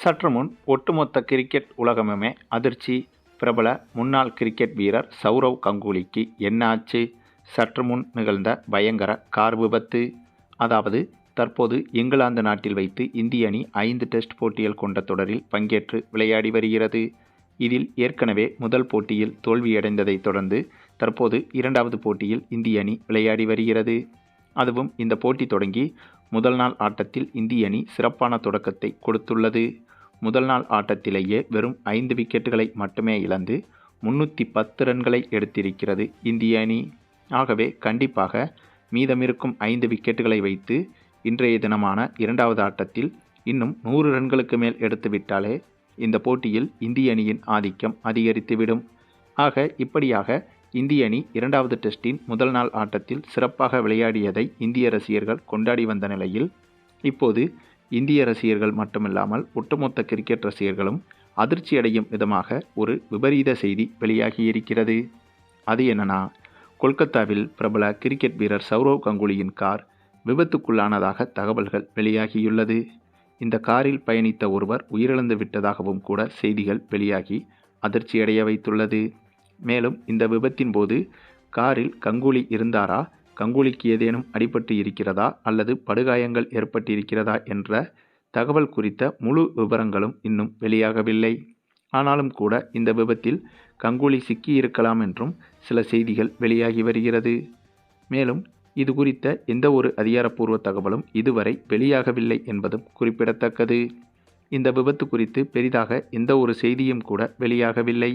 சற்று முன் ஒட்டுமொத்த கிரிக்கெட் உலகமுமே அதிர்ச்சி. பிரபல முன்னாள் கிரிக்கெட் வீரர் சௌரவ் கங்குலிக்கு என்ன ஆச்சு? சற்று முன் நிகழ்ந்த பயங்கர கார் விபத்து. அதாவது தற்போது இங்கிலாந்து நாட்டில் வைத்து இந்திய அணி ஐந்து டெஸ்ட் போட்டிகள் கொண்ட தொடரில் பங்கேற்று விளையாடி வருகிறது. இதில் ஏற்கனவே முதல் போட்டியில் தோல்வியடைந்ததைத் தொடர்ந்து தற்போது இரண்டாவது போட்டியில் இந்திய அணி விளையாடி வருகிறது. அதுவும் இந்த போட்டி தொடங்கி முதல் நாள் ஆட்டத்தில் இந்திய அணி சிறப்பான தொடக்கத்தை கொடுத்துள்ளது. முதல் நாள் ஆட்டத்திலேயே வெறும் ஐந்து விக்கெட்டுகளை மட்டுமே இழந்து முன்னூற்றி பத்து ரன்களை எடுத்திருக்கிறது இந்திய அணி. ஆகவே கண்டிப்பாக மீதமிருக்கும் ஐந்து விக்கெட்டுகளை வைத்து இன்றைய தினமான இரண்டாவது ஆட்டத்தில் இன்னும் நூறு ரன்களுக்கு மேல் எடுத்துவிட்டாலே இந்த போட்டியில் இந்திய அணியின் ஆதிக்கம் அதிகரித்துவிடும். ஆக இப்படியாக இந்திய அணி இரண்டாவது டெஸ்டின் முதல் நாள் ஆட்டத்தில் சிறப்பாக விளையாடியதை இந்திய ரசிகர்கள் கொண்டாடி வந்த நிலையில் இப்போது இந்திய ரசிகர்கள் மட்டுமில்லாமல் ஒட்டுமொத்த கிரிக்கெட் ரசிகர்களும் அதிர்ச்சி அடையும் விதமாக ஒரு விபரீத செய்தி வெளியாகியிருக்கிறது. அது என்னன்னா கொல்கத்தாவில் பிரபல கிரிக்கெட் வீரர் சௌரவ் கங்குலியின் கார் விபத்துக்குள்ளானதாக தகவல்கள் வெளியாகியுள்ளது. இந்த காரில் பயணித்த ஒருவர் உயிரிழந்து விட்டதாகவும் கூட செய்திகள் வெளியாகி அதிர்ச்சியடைய வைத்துள்ளது. மேலும் இந்த விபத்தின் போது காரில் கங்குலி இருந்தாரா கங்குலிக்கு ஏதேனும் அடிபட்டு இருக்கிறதா அல்லது படுகாயங்கள் ஏற்பட்டிருக்கிறதா என்ற தகவல் குறித்த முழு விவரங்களும் இன்னும் வெளியாகவில்லை. ஆனாலும் கூட இந்த விபத்தில் கங்குலி சிக்கியிருக்கலாம் என்றும் சில செய்திகள் வெளியாகி வருகிறது. மேலும் இது குறித்த எந்த ஒரு அதிகாரப்பூர்வ தகவலும் இதுவரை வெளியாகவில்லை என்பதும் குறிப்பிடத்தக்கது. இந்த விபத்து குறித்து பெரிதாக எந்த ஒரு செய்தியும் கூட வெளியாகவில்லை.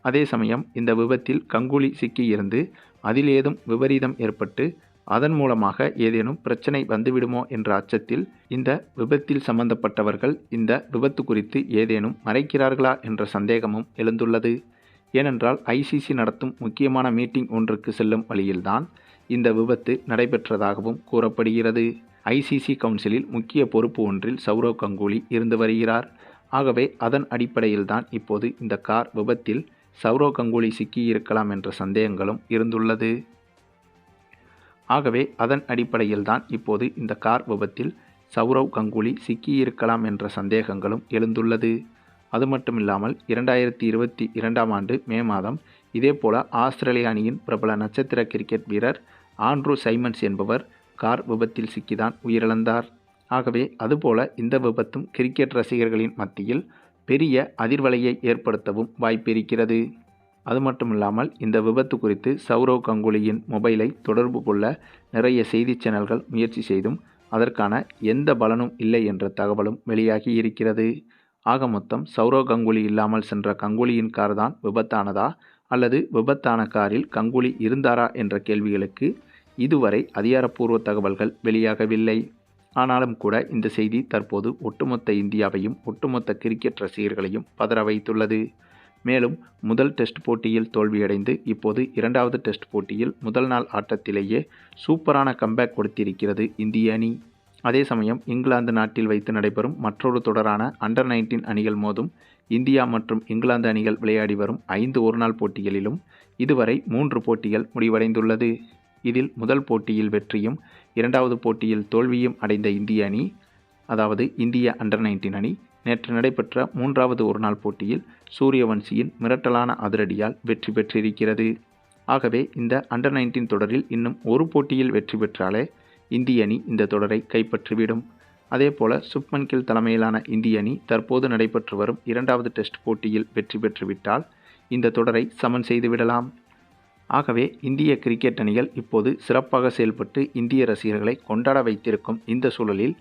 அதே சமயம் இந்த விபத்தில் கங்குலி சிக்கியிருந்து அதில் ஏதும் விபரீதம் ஏற்பட்டு அதன் மூலமாக ஏதேனும் பிரச்சனை வந்துவிடுமோ என்ற அச்சத்தில் இந்த விபத்தில் சம்பந்தப்பட்டவர்கள் இந்த விபத்து குறித்து ஏதேனும் மறைக்கிறார்களா என்ற சந்தேகமும் எழுந்துள்ளது. ஏனென்றால் ஐசிசி நடத்தும் முக்கியமான மீட்டிங் ஒன்றுக்கு செல்லும் வழியில்தான் இந்த விபத்து நடைபெற்றதாகவும் கூறப்படுகிறது. ஐசிசி கவுன்சிலில் முக்கிய பொறுப்பு ஒன்றில் சௌரவ் கங்குலி இருந்து வருகிறார். ஆகவே அதன் அடிப்படையில்தான் இப்போது இந்த கார் விபத்தில் சௌரவ் கங்குலி சிக்கியிருக்கலாம் என்ற சந்தேகங்களும் இருந்துள்ளது. ஆகவே அதன் அடிப்படையில் தான் இப்போது இந்த கார் விபத்தில் சௌரவ் கங்குலி சிக்கியிருக்கலாம் என்ற சந்தேகங்களும் எழுந்துள்ளது. அது மட்டுமில்லாமல் இரண்டாயிரத்தி இருபத்தி இரண்டாம் ஆண்டு மே மாதம் இதேபோல ஆஸ்திரேலிய அணியின் பிரபல நட்சத்திர கிரிக்கெட் வீரர் ஆண்ட்ரூ சைமன்ஸ் என்பவர் கார் விபத்தில் சிக்கிதான் உயிரிழந்தார். ஆகவே அதுபோல இந்த விபத்தும் கிரிக்கெட் ரசிகர்களின் மத்தியில் பெரிய அதிர்வலையை ஏற்படுத்தவும் வாய்ப்பிருக்கிறது. அது மட்டும் இல்லாமல் இந்த விபத்து குறித்து சௌரவ் கங்குலியின் மொபைலை தொடர்பு கொள்ள நிறைய செய்தி சேனல்கள் முயற்சி செய்தும் அதற்கான எந்த பலனும் இல்லை என்ற தகவலும் வெளியாகி இருக்கிறது. ஆக மொத்தம் சௌரவ் கங்குலி இல்லாமல் சென்ற கங்குலியின் கார் தான் விபத்தானதா? அல்லது விபத்தான காரில் கங்குலி இருந்தாரா? என்ற கேள்விகளுக்கு இதுவரை அதிகாரப்பூர்வ தகவல்கள் வெளியாகவில்லை. ஆனாலும் கூட இந்த செய்தி தற்போது ஒட்டுமொத்த இந்தியாவையும் ஒட்டுமொத்த கிரிக்கெட் ரசிகர்களையும் பதற வைத்துள்ளது. மேலும் முதல் டெஸ்ட் போட்டியில் தோல்வியடைந்து இப்போது இரண்டாவது டெஸ்ட் போட்டியில் முதல் நாள் ஆட்டத்திலேயே சூப்பரான கம்பேக் கொடுத்திருக்கிறது இந்திய அணி. அதே சமயம் இங்கிலாந்து நாட்டில் வைத்து நடைபெறும் மற்றொரு தொடரான அண்டர் நைன்டீன் அணிகள் மோதும் இந்தியா மற்றும் இங்கிலாந்து அணிகள் விளையாடி வரும் ஐந்து ஒருநாள் போட்டிகளிலும் இதுவரை மூன்று போட்டிகள் முடிவடைந்துள்ளது. இதில் முதல் போட்டியில் வெற்றியும் இரண்டாவது போட்டியில் தோல்வியும் அடைந்த இந்திய அணி அதாவது இந்திய அண்டர் நைன்டீன் அணி நேற்று நடைபெற்ற மூன்றாவது ஒருநாள் போட்டியில் சூரியவன்சியின் மிரட்டலான அதிரடியால் வெற்றி பெற்றிருக்கிறது. ஆகவே இந்த அண்டர் நைன்டீன் தொடரில் இன்னும் ஒரு போட்டியில் வெற்றி பெற்றாலே இந்திய அணி இந்த தொடரை கைப்பற்றிவிடும். அதேபோல சுப்மன் கில் தலைமையிலான இந்திய அணி தற்போது நடைபெற்று வரும் இரண்டாவது டெஸ்ட் போட்டியில் வெற்றி பெற்றுவிட்டால் இந்த தொடரை சமன் செய்துவிடலாம். ஆகவே இந்திய கிரிக்கெட் அணிகள் இப்போது சிறப்பாக செயல்பட்டு இந்திய ரசிகர்களை கொண்டாட வைத்திருக்கும் இந்த சூழலில்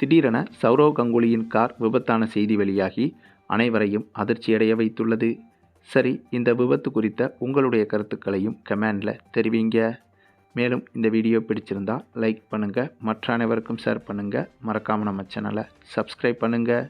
திடீரென சௌரவ் கங்குலியின் கார் விபத்தான செய்தி வெளியாகி அனைவரையும் அதிர்ச்சியடைய வைத்துள்ளது. சரி இந்த விபத்து குறித்த உங்களுடைய கருத்துக்களையும் கமெண்டில் தெரிவிங்க. மேலும் இந்த வீடியோ பிடிச்சிருந்தால் லைக் பண்ணுங்கள் மற்ற அனைவருக்கும் ஷேர் பண்ணுங்கள் மறக்காமல் நம்ம சேனலை சப்ஸ்கிரைப் பண்ணுங்கள்